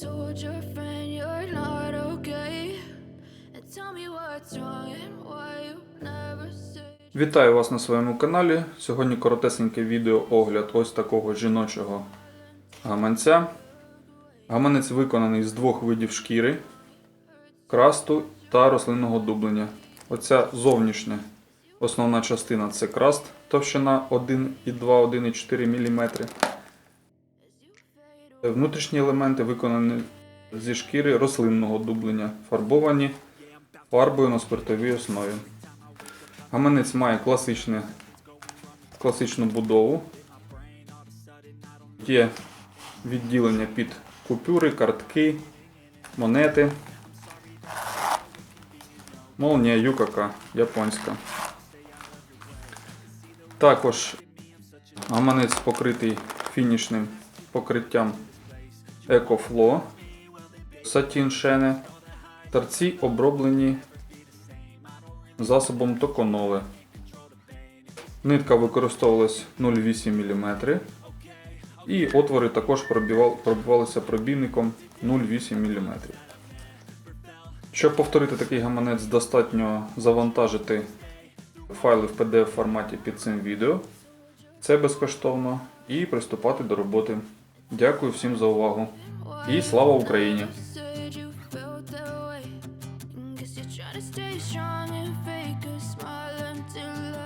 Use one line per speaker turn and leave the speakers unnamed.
told your friend you're not okay? And tell me what's wrong and why you never said.
Вітаю вас на своєму каналі. Сьогодні коротесеньке відео огляд ось такого жіночого гаманця. Гаманець виконаний з двох видів шкіри, красту та рослинного дублення. Оця зовнішня основна частина це краст, товщина 1,2-1,4 мм. Внутрішні елементи виконані зі шкіри рослинного дублення, фарбовані фарбою на спиртовій основі. Гаманець має класичне, класичну будову. Є відділення під купюри, картки, монети. Молнія Юкака японська. Також гаманець покритий фінішним покриттям EcoFlow Satin Shene. Торці оброблені засобом токонове. Нитка використовувалась 0,8 мм. І отвори також пробивал- пробивалися пробійником 0,8 мм. Щоб повторити такий гаманець, достатньо завантажити файли в PDF форматі під цим відео. Це безкоштовно. І приступати до роботи. Дякую всім за увагу. І слава Україні!
trying to stay strong and fake a smile until I